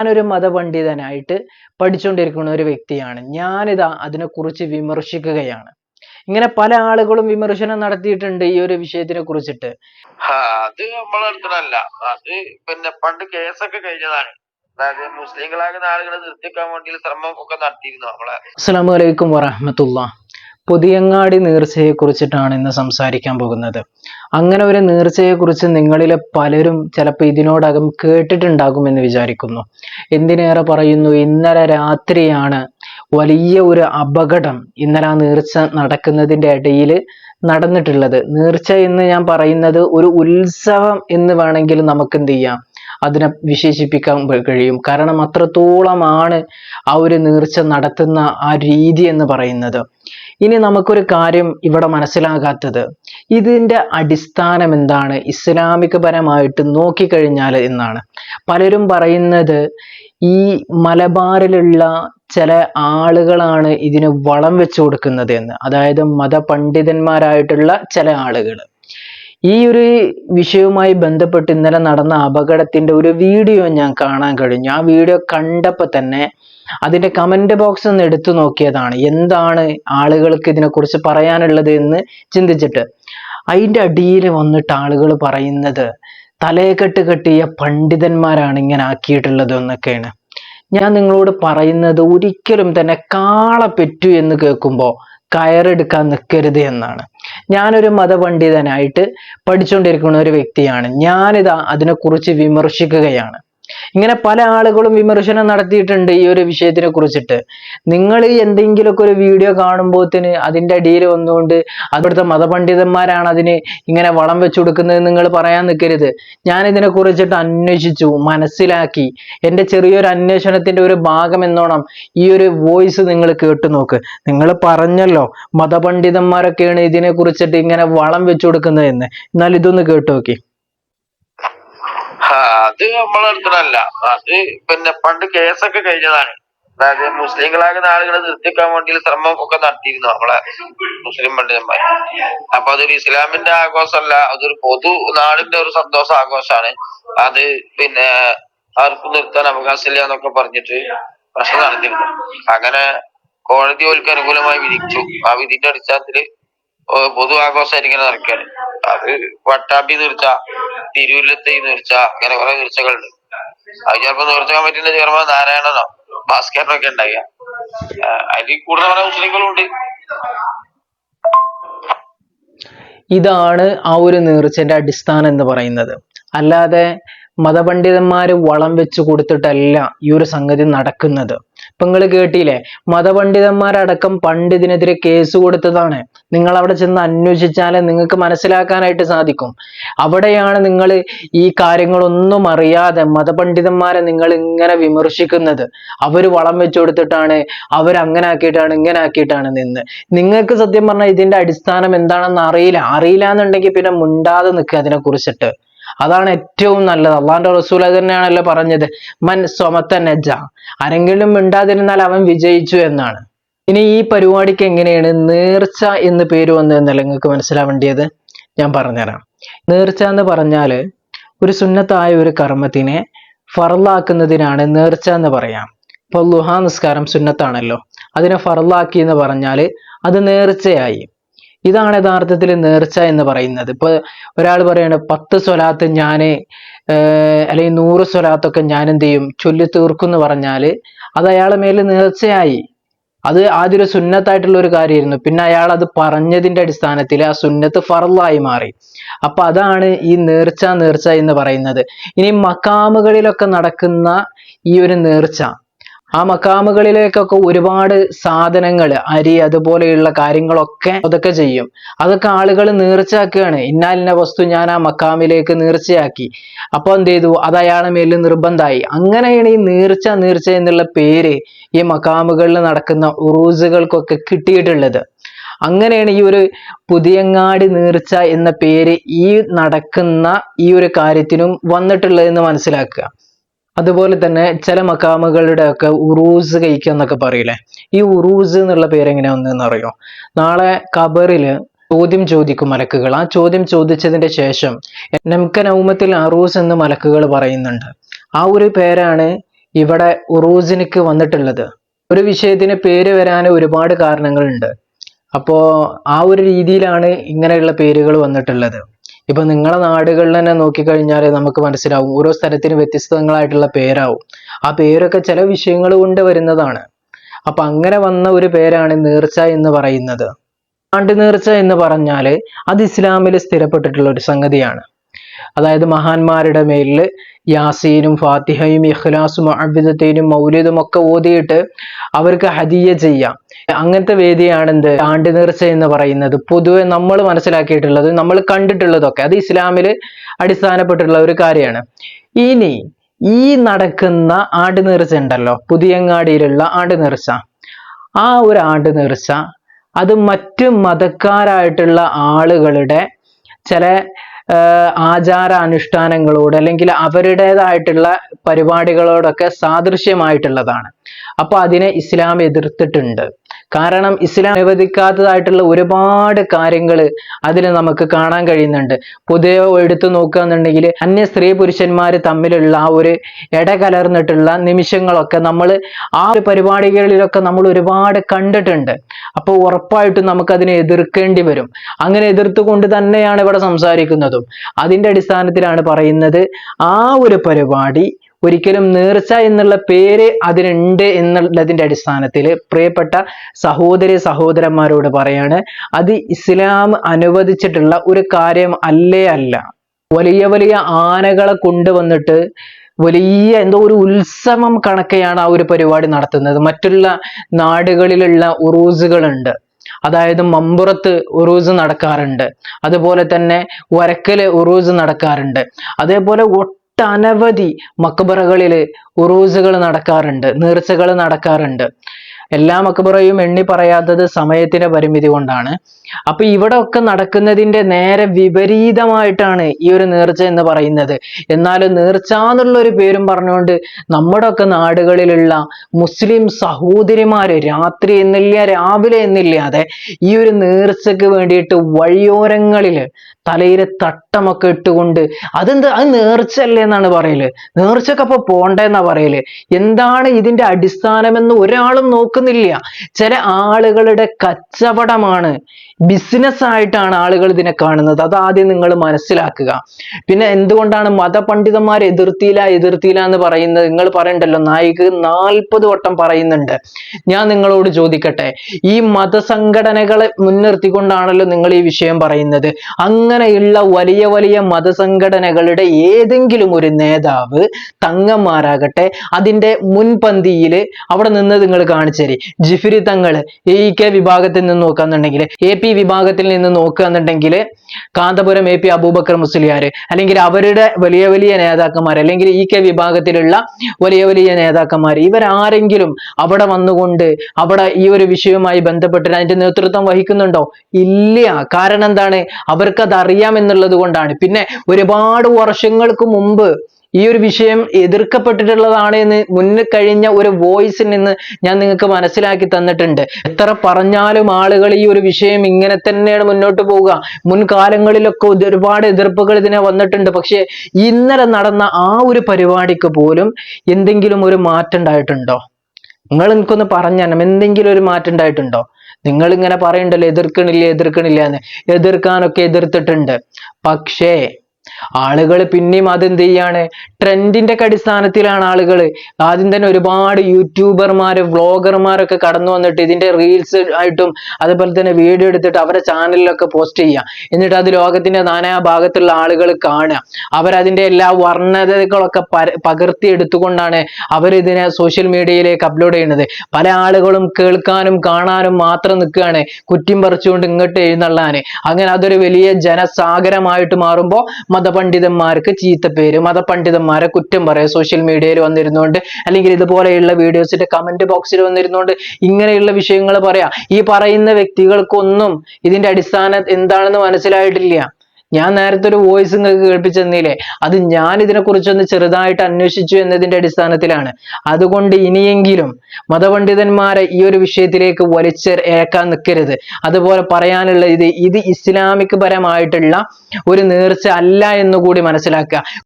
ഞാനൊരു മതപണ്ഡിതനായിട്ട് പഠിച്ചുകൊണ്ടിരിക്കുന്ന ഒരു വ്യക്തിയാണ്. ഞാനിതാ അതിനെക്കുറിച്ച് വിമർശിക്കുകയാണ്. ഇങ്ങനെ പല ആളുകളും വിമർശനം നടത്തിയിട്ടുണ്ട് ഈ ഒരു വിഷയത്തിനെ കുറിച്ചിട്ട്. അത് നമ്മളെ അടുത്തല്ല അത് പിന്നെ പണ്ട് കേസൊക്കെ കഴിഞ്ഞതാണ്. അതായത് മുസ്ലിങ്ങളാകുന്ന ആളുകളെ നിർത്തിക്കാൻ വേണ്ടി ശ്രമം ഒക്കെ നടത്തിയിരുന്നു നമ്മളെ. അസ്സലാമു അലൈക്കും വറഹമത്തുള്ള. പുതിയങ്ങാടി നേർച്ചയെ കുറിച്ചിട്ടാണ് ഇന്ന് സംസാരിക്കാൻ പോകുന്നത്. അങ്ങനെ ഒരു നേർച്ചയെ കുറിച്ച് നിങ്ങളിലെ പലരും ചിലപ്പോൾ ഇതിനോടകം കേട്ടിട്ടുണ്ടാകും കേട്ടിട്ടുണ്ടാകുമെന്ന് വിചാരിക്കുന്നു. എന്തിനേറെ പറയുന്നു? ഇന്നലെ രാത്രിയാണ് വലിയ ഒരു അപകടം ഇന്നലെ ആ നേർച്ച നടക്കുന്നതിന്റെ ഇടയിൽ നടന്നിട്ടുള്ളത്. നേർച്ച എന്ന് ഞാൻ പറയുന്നത് ഒരു ഉത്സവം എന്ന് വേണമെങ്കിൽ നമുക്ക് എന്ത് ചെയ്യാം? അതിനെ വിശേഷിപ്പിക്കാൻ കഴിയും. കാരണം അത്രത്തോളമാണ് ആ ഒരു നേർച്ച നടത്തുന്ന ആ രീതി എന്ന് പറയുന്നത്. ഇനി നമുക്കൊരു കാര്യം ഇവിടെ മനസ്സിലാകാത്തത്. ഇതിന്റെ അടിസ്ഥാനം എന്താണ്? ഇസ്ലാമികപരമായിട്ട് നോക്കിക്കഴിഞ്ഞാൽ എന്നാണ്. പലരും പറയുന്നത് ഈ മലബാറിലുള്ള ചില ആളുകളാണ് ഇതിന് വളം വെച്ചു കൊടുക്കുന്നത് എന്ന്. അതായത് മതപണ്ഡിതന്മാരായിട്ടുള്ള ചില ആളുകൾ ഈ ഒരു വിഷയവുമായി ബന്ധപ്പെട്ട് ഇന്നലെ നടന്ന അപകടത്തിന്റെ ഒരു വീഡിയോ ഞാൻ കാണാൻ കഴിഞ്ഞു. ആ വീഡിയോ കണ്ടപ്പോൾ തന്നെ അതിന്റെ കമന്റ് ബോക്സ് ഒന്ന് എടുത്തു നോക്കിയതാണ്. എന്താണ് ആളുകൾക്ക് ഇതിനെക്കുറിച്ച് പറയാനുള്ളത് എന്ന് ചിന്തിച്ചിട്ട്. അതിന്റെ അടിയിൽ വന്നിട്ട് ആളുകൾ പറയുന്നത് തലയെക്കെട്ട് കെട്ടിയ പണ്ഡിതന്മാരാണ് ഇങ്ങനെ ആക്കിയിട്ടുള്ളത് എന്നൊക്കെയാണ്. ഞാൻ നിങ്ങളോട് പറയുന്നത് ഒരിക്കലും തന്നെ കാള പെറ്റു എന്ന് കേൾക്കുമ്പോൾ കയറെടുക്കാൻ നിൽക്കരുത് എന്നാണ്. ഞാനൊരു മതപണ്ഡിതനായിട്ട് പഠിച്ചുകൊണ്ടിരിക്കുന്ന ഒരു വ്യക്തിയാണ്. ഞാനിതാ അതിനെക്കുറിച്ച് വിമർശിക്കുകയാണ്. ഇങ്ങനെ പല ആളുകളും വിമർശനം നടത്തിയിട്ടുണ്ട് ഈ ഒരു വിഷയത്തിനെ കുറിച്ചിട്ട്. നിങ്ങൾ എന്തെങ്കിലുമൊക്കെ ഒരു വീഡിയോ കാണുമ്പോത്തിന് അതിന്റെ അടിയിൽ വന്നുകൊണ്ട് അവിടുത്തെ മതപണ്ഡിതന്മാരാണ് അതിന് ഇങ്ങനെ വളം വെച്ചു കൊടുക്കുന്നത് നിങ്ങൾ പറയാൻ നിൽക്കരുത്. ഞാൻ ഇതിനെ കുറിച്ചിട്ട് അന്വേഷിച്ചു മനസ്സിലാക്കി. എന്റെ ചെറിയൊരു അന്വേഷണത്തിന്റെ ഒരു ഭാഗം എന്നോണം ഈ ഒരു വോയിസ് നിങ്ങൾ കേട്ടു നോക്ക്. നിങ്ങൾ പറഞ്ഞല്ലോ മതപണ്ഡിതന്മാരൊക്കെയാണ് ഇതിനെ കുറിച്ചിട്ട് ഇങ്ങനെ വളം വെച്ചു കൊടുക്കുന്നത് എന്ന് എന്നാൽ ഇതൊന്ന് കേട്ടു നോക്കി. അത് നമ്മളെ അടുത്തല്ല അത് പിന്നെ പണ്ട് കേസൊക്കെ കഴിഞ്ഞതാണ്. അതായത് മുസ്ലിങ്ങളാകുന്ന ആളുകളെ നിർത്തിക്കാൻ വേണ്ടി ശ്രമം ഒക്കെ നടത്തിയിരുന്നു നമ്മളെ മുസ്ലിം പണ്ഡിതന്മാർ അപ്പൊ അതൊരു ഇസ്ലാമിന്റെ ആഘോഷമല്ല അതൊരു പൊതു നാടിന്റെ ഒരു സന്തോഷ ആഘോഷമാണ്. അത് പിന്നെ ആർക്കും നിർത്താൻ അവകാശമില്ല എന്നൊക്കെ പറഞ്ഞിട്ട് പ്രശ്നം നടത്തിയിരുന്നു അങ്ങനെ കോടതി ഓൽക്ക് അനുകൂലമായി വിധിച്ചു. ആ വിധിന്റെ അടിസ്ഥാനത്തിൽ പൊതു ആഘോഷമായിട്ട് ഇങ്ങനെ നടക്കുകയാണ് അത് വട്ടാമ്പി നീർച്ച തിരുവല്ലത്തെ നീർച്ച അങ്ങനെ കുറെ നീർച്ചകളുണ്ട്. അത് ചിലപ്പോ നീർച്ചക്കാൻ പറ്റുന്ന ചെയർമാൻ നാരായണനോ ഭാസ്കരനോ ഒക്കെ ഉണ്ടാകുക അതിൽ കൂടുതൽ കുറെ മുസ്ലിങ്ങളും ഉണ്ട്. ഇതാണ് ആ ഒരു നേർച്ചന്റെ അടിസ്ഥാനം എന്ന് പറയുന്നത്. അല്ലാതെ മതപണ്ഡിതന്മാര് വളം വെച്ച് കൊടുത്തിട്ടല്ല ഈ ഒരു സംഗതി നടക്കുന്നത്. ഇപ്പൊ നിങ്ങൾ കേട്ടില്ലേ? മതപണ്ഡിതന്മാരടക്കം പണ്ട് ഇതിനെതിരെ കേസ് കൊടുത്തതാണ്. നിങ്ങൾ അവിടെ ചെന്ന് അന്വേഷിച്ചാൽ നിങ്ങൾക്ക് മനസ്സിലാക്കാനായിട്ട് സാധിക്കും. അവിടെയാണ് നിങ്ങൾ ഈ കാര്യങ്ങളൊന്നും അറിയാതെ മതപണ്ഡിതന്മാരെ നിങ്ങൾ ഇങ്ങനെ വിമർശിക്കുന്നത്. അവർ വളം വെച്ചു കൊടുത്തിട്ടാണ് അവർ അങ്ങനെ ആക്കിയിട്ടാണ് ഇങ്ങനെ ആക്കിയിട്ടാണ് നിന്ന്. നിങ്ങൾക്ക് സത്യം പറഞ്ഞാൽ ഇതിന്റെ അടിസ്ഥാനം എന്താണെന്ന് അറിയില്ല. അറിയില്ല എന്നുണ്ടെങ്കിൽ പിന്നെ മുണ്ടാതെ നിൽക്കുക അതിനെ കുറിച്ചിട്ട് അതാണ് ഏറ്റവും നല്ലത്. അള്ളാന്റെ റസൂൽ അത് തന്നെയാണല്ലോ പറഞ്ഞത്. മൻ സ്വമത്ത നജ. ആരെങ്കിലും മിണ്ടാതിരുന്നാൽ അവൻ വിജയിച്ചു എന്നാണ്. ഇനി ഈ പരിപാടിക്ക് എങ്ങനെയാണ് നേർച്ച എന്ന് പേര് വന്നതെന്നല്ല നിങ്ങൾക്ക് മനസ്സിലാവേണ്ടിയത് ഞാൻ പറഞ്ഞുതരാം. നേർച്ച എന്ന് പറഞ്ഞാൽ ഒരു സുന്നത്തായ ഒരു കർമ്മത്തിനെ ഫറലാക്കുന്നതിനാണ് നേർച്ച എന്ന് പറയാം. ഇപ്പൊ ലുഹാ നിസ്കാരം സുന്നത്താണല്ലോ. അതിനെ ഫറലാക്കി എന്ന് പറഞ്ഞാൽ അത് നേർച്ചയായി. ഇതാണ് യഥാർത്ഥത്തിൽ നേർച്ച എന്ന് പറയുന്നത്. ഇപ്പൊ ഒരാൾ പറയാണ് പത്ത് സ്വലാത്ത് ഞാൻ അല്ലെങ്കിൽ നൂറ് സ്വലാത്തൊക്കെ ഞാൻ എന്ത് ചെയ്യും? ചൊല്ലി തീർക്കും പറഞ്ഞാൽ അത് അയാളെ മേൽ നേർച്ചയായി. അത് ആദ്യം ഒരു സുന്നത്തായിട്ടുള്ള ഒരു കാര്യമായിരുന്നു. പിന്നെ അയാൾ അത് പറഞ്ഞതിന്റെ അടിസ്ഥാനത്തിൽ ആ സുന്നത്ത് ഫറലായി മാറി. അപ്പൊ അതാണ് ഈ നേർച്ച നേർച്ച എന്ന് പറയുന്നത്. ഇനി മക്കാമുകളിലൊക്കെ നടക്കുന്ന ഈ ഒരു നേർച്ച ആ മക്കാമുകളിലേക്കൊക്കെ ഒരുപാട് സാധനങ്ങൾ അരി അതുപോലെയുള്ള കാര്യങ്ങളൊക്കെ അതൊക്കെ ചെയ്യും. അതൊക്കെ ആളുകൾ നേർച്ചയാക്കുകയാണ്. ഇന്നാലിന്ന വസ്തു ഞാൻ ആ മക്കാമിലേക്ക് നേർച്ചയാക്കി. അപ്പൊ എന്ത് ചെയ്തു? അത് അയാളെ മേലിൽ നിർബന്ധമായി. അങ്ങനെയാണ് ഈ നേർച്ച നീർച്ച എന്നുള്ള പേര് ഈ മക്കാമുകളിൽ നടക്കുന്ന ഉറൂസുകൾക്കൊക്കെ കിട്ടിയിട്ടുള്ളത്. അങ്ങനെയാണ് ഈ ഒരു പുതിയങ്ങാടി നീർച്ച എന്ന പേര് ഈ നടക്കുന്ന ഈ ഒരു കാര്യത്തിനും വന്നിട്ടുള്ളതെന്ന് മനസ്സിലാക്കുക. അതുപോലെ തന്നെ ചില മക്കാമുകളുടെ ഒക്കെ ഉറൂസ് കഴിക്കുക എന്നൊക്കെ പറയില്ലേ? ഈ ഉറൂസ് എന്നുള്ള പേര് എങ്ങനെ വന്നതെന്ന് അറിയോ? നാളെ കബറിൽ ചോദ്യം ചോദിക്കും മലക്കുകൾ. ആ ചോദ്യം ചോദിച്ചതിന്റെ ശേഷം നമുക്ക് നൗമത്തിൽ അറൂസ് എന്ന് മലക്കുകൾ പറയുന്നുണ്ട്. ആ ഒരു പേരാണ് ഇവിടെ ഉറൂസിനിക്ക് വന്നിട്ടുള്ളത്. ഒരു വിഷയത്തിന് പേര് വരാൻ ഒരുപാട് കാരണങ്ങളുണ്ട്. അപ്പോ ആ ഒരു രീതിയിലാണ് ഇങ്ങനെയുള്ള പേരുകൾ വന്നിട്ടുള്ളത്. ഇപ്പൊ നിങ്ങളുടെ നാടുകളിൽ തന്നെ നോക്കിക്കഴിഞ്ഞാൽ നമുക്ക് മനസ്സിലാവും. ഓരോ സ്ഥലത്തിനും വ്യത്യസ്തങ്ങളായിട്ടുള്ള പേരാവും. ആ പേരൊക്കെ ചില വിഷയങ്ങൾ കൊണ്ട് വരുന്നതാണ്. അപ്പൊ അങ്ങനെ വന്ന ഒരു പേരാണ് നീർച്ച എന്ന് പറയുന്നത്. ആണ്ട് നീർച്ച എന്ന് പറഞ്ഞാൽ അത് ഇസ്ലാമിൽ സ്ഥിരപ്പെട്ടിട്ടുള്ള ഒരു സംഗതിയാണ്. അതായത് മഹാന്മാരുടെ മേലിൽ യാസീനും ഫാത്തിഹയും ഇഖ്ലാസും അബിദത്തേനും മൗലിദും ഒക്കെ ഓതിയിട്ട് അവർക്ക് ഹദിയ ചെയ്യാം. അങ്ങനത്തെ വേദിയാണ് എന്ത്? നേർച്ച എന്ന് പറയുന്നത്. പൊതുവെ നമ്മൾ മനസ്സിലാക്കിയിട്ടുള്ളത് നമ്മൾ കണ്ടിട്ടുള്ളതൊക്കെ അത് ഇസ്ലാമിൽ അടിസ്ഥാനപ്പെട്ടിട്ടുള്ള ഒരു കാര്യമാണ്. ഇനി ഈ നടക്കുന്ന ആണ്ട് നേർച്ച ഉണ്ടല്ലോ പുതിയങ്ങാടിയിലുള്ള ആണ്ട് നേർച്ച ആ ഒരു ആണ്ട് നേർച്ച അത് മറ്റു മതക്കാരായിട്ടുള്ള ആളുകളുടെ ചില ആചാര അനുഷ്ഠാനങ്ങളോട് അല്ലെങ്കിൽ അവരുടേതായിട്ടുള്ള പരിപാടികളോടൊക്കെ സാദൃശ്യമായിട്ടുള്ളതാണ്. അപ്പൊ അതിനെ ഇസ്ലാം എതിർത്തിട്ടുണ്ട്. കാരണം ഇസ്ലാം അനുവദിക്കാത്തതായിട്ടുള്ള ഒരുപാട് കാര്യങ്ങൾ അതിൽ നമുക്ക് കാണാൻ കഴിയുന്നുണ്ട്. പൊതുവെ എടുത്തു നോക്കുകയെന്നുണ്ടെങ്കിൽ അന്യ സ്ത്രീ പുരുഷന്മാർ തമ്മിലുള്ള ആ ഒരു ഇടകലർന്നിട്ടുള്ള നിമിഷങ്ങളൊക്കെ നമ്മൾ ആ ഒരു പരിപാടികളിലൊക്കെ നമ്മൾ ഒരുപാട് കണ്ടിട്ടുണ്ട്. അപ്പോൾ ഉറപ്പായിട്ടും നമുക്ക് അതിനെ എതിർക്കേണ്ടി വരും. അങ്ങനെ എതിർത്തുകൊണ്ട് തന്നെയാണ് ഇവിടെ സംസാരിക്കുന്നതും. അതിന്റെ അടിസ്ഥാനത്തിലാണ് പറയുന്നത് ആ ഒരു പരിപാടി ഒരിക്കലും നേർച്ച എന്നുള്ള പേര് അതിനുണ്ട് എന്നുള്ളതിന്റെ അടിസ്ഥാനത്തിൽ പ്രിയപ്പെട്ട സഹോദരി സഹോദരന്മാരോട് പറയാണ് അത് ഇസ്ലാം അനുവദിച്ചിട്ടുള്ള ഒരു കാര്യം അല്ലേ അല്ല. വലിയ വലിയ ആനകളെ കൊണ്ടുവന്നിട്ട് വലിയ എന്തോ ഒരു ഉത്സവം കണക്കെയാണ് ആ ഒരു പരിപാടി നടത്തുന്നത്. മറ്റുള്ള നാടുകളിലുള്ള ഉറൂസുകളുണ്ട്. അതായത് മമ്പുറത്ത് ഉറൂസ് നടക്കാറുണ്ട്. അതുപോലെ തന്നെ വരക്കൽ ഉറൂസ് നടക്കാറുണ്ട്. അതേപോലെ ഒട്ടനവധി മക്ബറകളിൽ ഉറൂസുകൾ നടക്കാറുണ്ട് നേർച്ചകൾ നടക്കാറുണ്ട്. എല്ലാ മക്ബറയും എണ്ണി പറയാത്തത് സമയത്തിന്റെ പരിമിതി കൊണ്ടാണ്. അപ്പൊ ഇവിടെ ഒക്കെ നടക്കുന്നതിന്റെ നേരെ വിപരീതമായിട്ടാണ് ഈ ഒരു നേർച്ച എന്ന് പറയുന്നത്. എന്നാൽ നേർച്ച എന്നുള്ള ഒരു പേരും പറഞ്ഞുകൊണ്ട് നമ്മുടെ ഒക്കെ നാടുകളിലുള്ള മുസ്ലിം സഹോദരിമാര് രാത്രി എന്നില്ല രാവിലെ എന്നില്ലാതെ ഈ ഒരു നേർച്ചക്ക് വേണ്ടിയിട്ട് വഴിയോരങ്ങളിൽ തലയിലെ തട്ടമൊക്കെ ഇട്ടുകൊണ്ട് അതെന്ത്? അത് നേർച്ചല്ലേ എന്നാണ് പറയൽ. നേർച്ചക്ക് അപ്പൊ പോണ്ടെന്നാ പറയൽ. എന്താണ് ഇതിന്റെ അടിസ്ഥാനമെന്ന് ഒരാളും നോക്കുന്നില്ല. ചില ആളുകളുടെ കച്ചവടമാണ്. ബിസിനസ് ആയിട്ടാണ് ആളുകൾ ഇതിനെ കാണുന്നത്. അത് ആദ്യം നിങ്ങൾ മനസ്സിലാക്കുക. പിന്നെ എന്തുകൊണ്ടാണ് മതപണ്ഡിതന്മാർ എതിർത്തിയില്ല എതിർത്തിയില്ല എന്ന് പറയുന്നത്? നിങ്ങൾ പറയണ്ടല്ലോ നായിക നാൽപ്പത് വട്ടം പറയുന്നുണ്ട്. ഞാൻ നിങ്ങളോട് ചോദിക്കട്ടെ ഈ മതസംഘടനകളെ മുൻനിർത്തിക്കൊണ്ടാണല്ലോ നിങ്ങൾ ഈ വിഷയം പറയുന്നത്. അങ്ങനെയുള്ള വലിയ വലിയ മതസംഘടനകളുടെ ഏതെങ്കിലും ഒരു നേതാവ് തങ്ങന്മാരാകട്ടെ അതിന്റെ മുൻപന്തിയിൽ അവിടെ നിന്ന് നിങ്ങൾ കാണിച്ചേരി ജിഫിരി തങ്ങൾ എ കെ വിഭാഗത്തിൽ നിന്ന് നോക്കാന്നുണ്ടെങ്കിൽ എ പി വിഭാഗത്തിൽ നിന്ന് നോക്കുകയെന്നുണ്ടെങ്കിൽ കാന്തപുരം എ പി അബൂബക്കർ മുസ്ലിയാർ അല്ലെങ്കിൽ അവരുടെ വലിയ വലിയ നേതാക്കന്മാർ അല്ലെങ്കിൽ ഇ കെ വിഭാഗത്തിലുള്ള വലിയ വലിയ നേതാക്കന്മാർ ഇവരാരെങ്കിലും അവിടെ വന്നുകൊണ്ട് അവിടെ ഈ ഒരു വിഷയവുമായി ബന്ധപ്പെട്ട് അതിന്റെ നേതൃത്വം വഹിക്കുന്നുണ്ടോ? ഇല്ല. കാരണം എന്താണ്? അവർക്കത് അറിയാം എന്നുള്ളത് കൊണ്ടാണ്. പിന്നെ ഒരുപാട് വർഷങ്ങൾക്ക് മുമ്പ് ഈ ഒരു വിഷയം എതിർക്കപ്പെട്ടിട്ടുള്ളതാണ് എന്ന് മുന്നിൽ കഴിഞ്ഞ ഒരു വോയിസിൽ നിന്ന് ഞാൻ നിങ്ങൾക്ക് മനസ്സിലാക്കി തന്നിട്ടുണ്ട്. എത്ര പറഞ്ഞാലും ആളുകൾ ഈ ഒരു വിഷയം ഇങ്ങനെ തന്നെയാണ് മുന്നോട്ട് പോവുക. മുൻകാലങ്ങളിലൊക്കെ ഒരുപാട് എതിർപ്പുകൾ ഇതിനെ വന്നിട്ടുണ്ട്. പക്ഷേ ഇന്നലെ നടന്ന ആ ഒരു പരിപാടിക്ക് പോലും എന്തെങ്കിലും ഒരു മാറ്റം ഉണ്ടായിട്ടുണ്ടോ? നിങ്ങൾ എനിക്കൊന്ന് പറഞ്ഞാലും എന്തെങ്കിലും ഒരു മാറ്റം ഉണ്ടായിട്ടുണ്ടോ? നിങ്ങൾ ഇങ്ങനെ പറയണ്ടല്ലോ എതിർക്കണില്ല എതിർക്കണില്ല എന്ന്. എതിർക്കാനൊക്കെ എതിർത്തിട്ടുണ്ട്. പക്ഷേ ആളുകൾ പിന്നെയും അതെന്ത് ചെയ്യാണ്? ട്രെൻഡിന്റെ അടിസ്ഥാനത്തിലാണ് ആളുകൾ. ആദ്യം തന്നെ ഒരുപാട് യൂട്യൂബർമാര് വ്ളോഗർമാരൊക്കെ കടന്നു വന്നിട്ട് ഇതിന്റെ റീൽസ് ആയിട്ടും അതുപോലെ തന്നെ വീഡിയോ എടുത്തിട്ട് അവരുടെ ചാനലിലൊക്കെ പോസ്റ്റ് ചെയ്യുക. എന്നിട്ട് അത് ലോകത്തിന്റെ നാനാ ഭാഗത്തുള്ള ആളുകൾ കാണുക. അവരതിന്റെ എല്ലാ വർണതകളൊക്കെ പകർത്തി എടുത്തുകൊണ്ടാണ് അവരിതിനെ സോഷ്യൽ മീഡിയയിലേക്ക് അപ്ലോഡ് ചെയ്യുന്നത്. പല ആളുകളും കേൾക്കാനും കാണാനും മാത്രം നിൽക്കുകയാണ്. കുറ്റിം പറിച്ചുകൊണ്ട് ഇങ്ങോട്ട് എഴുന്നള്ളാന് അങ്ങനെ അതൊരു വലിയ ജനസാഗരമായിട്ട് മാറുമ്പോൾ മതപണ്ഡിതന്മാർക്ക് ചീത്തപ്പേര് മതപണ്ഡിതന്മാരെ കുറ്റം പറയുക സോഷ്യൽ മീഡിയയിൽ വന്നിരുന്നുകൊണ്ട് അല്ലെങ്കിൽ ഇതുപോലെയുള്ള വീഡിയോസിന്റെ കമന്റ് ബോക്സിൽ വന്നിരുന്നുകൊണ്ട് ഇങ്ങനെയുള്ള വിഷയങ്ങൾ പറയാം. ഈ പറയുന്ന വ്യക്തികൾക്കൊന്നും ഇതിന്റെ അടിസ്ഥാനം എന്താണെന്ന് മനസ്സിലായിട്ടില്ല. ഞാൻ നേരത്തെ ഒരു വോയിസ് നിങ്ങൾക്ക് കേൾപ്പിച്ചെന്നില്ലേ? അത് ഞാൻ ഇതിനെക്കുറിച്ചൊന്ന് ചെറുതായിട്ട് അന്വേഷിച്ചു എന്നതിന്റെ അടിസ്ഥാനത്തിലാണ്. അതുകൊണ്ട് ഇനിയെങ്കിലും മതപണ്ഡിതന്മാരെ ഈ ഒരു വിഷയത്തിലേക്ക് വലിച്ചേക്കാൻ നിൽക്കരുത് അതുപോലെ പറയാനുള്ള ഇത് ഇത് ഇസ്ലാമിക് പരമായിട്ടുള്ള ഒരു നേർച്ച അല്ല എന്ന് കൂടി മനസ്സിലാക്കുക.